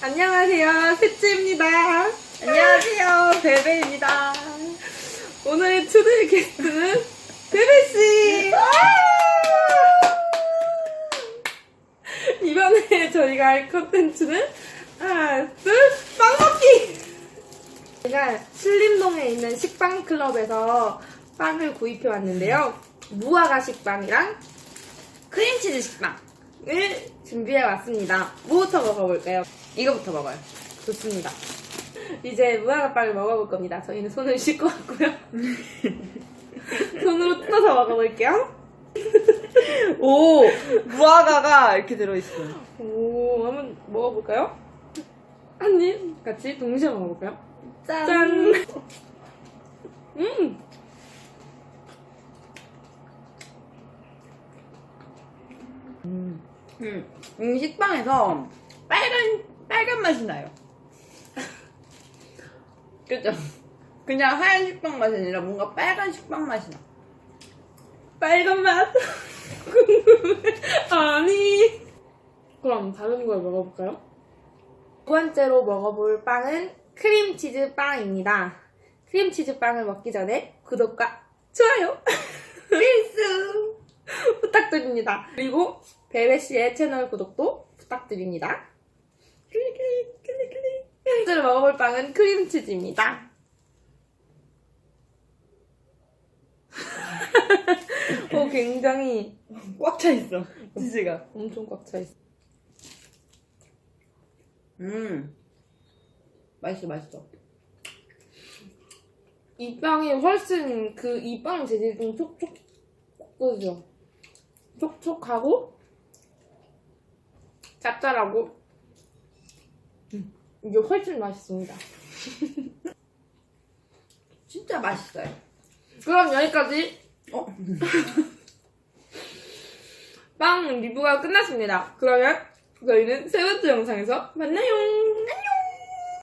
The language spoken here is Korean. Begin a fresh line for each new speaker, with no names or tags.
안녕하세요, 셋째입니다.
안녕하세요, 베베입니다.
오늘의 초대 게스트는 베베씨! 이번에 저희가 할 컨텐츠는 하나, 둘, 빵 먹기! 제가 신림동에 있는 식빵 클럽에서 빵을 구입해 왔는데요. 무화과 식빵이랑
크림치즈 식빵.
을 준비해 왔습니다. 뭐부터 먹어볼까요?
이거부터 먹어요.
좋습니다. 이제 무화과빵을 먹어볼 겁니다. 저희는 손을 씻고 왔고요. 손으로 뜯어서 먹어볼게요.
오, 무화과가 이렇게 들어있어 요.
오, 한번 먹어볼까요? 한 입 같이 동시에 먹어볼까요?
짠.
짠! 음!
음, 음, 식빵에서 빨간, 빨간 맛이 나요. 그죠? 그냥 하얀 식빵 맛이 아니라 뭔가 빨간 식빵 맛이 나.
빨간 맛! 아니! 그럼 다른 걸 먹어볼까요? 두 번째로 먹어볼 빵은 크림치즈 빵입니다. 크림치즈 빵을 먹기 전에 구독과 좋아요! 필수! 부탁드립니다. 그리고 베베씨의 채널 구독도 부탁드립니다. 클릭, 클릭, 클릭, 클릭. 첫 번째로 먹어볼 빵은 크림치즈입니다. 어, 굉장히
꽉 차 있어, 치즈가.
엄청 꽉 차 있어.
음, 맛있어, 맛있어.
이 빵이 훨씬 그 이 빵 재질이 좀 촉촉 그죠? 촉촉하고 짭짤하고 음, 이게 훨씬 맛있습니다.
진짜 맛있어요.
그럼 여기까지
어?
빵 리뷰가 끝났습니다. 그러면 저희는 세 번째 영상에서 만나요. 안녕.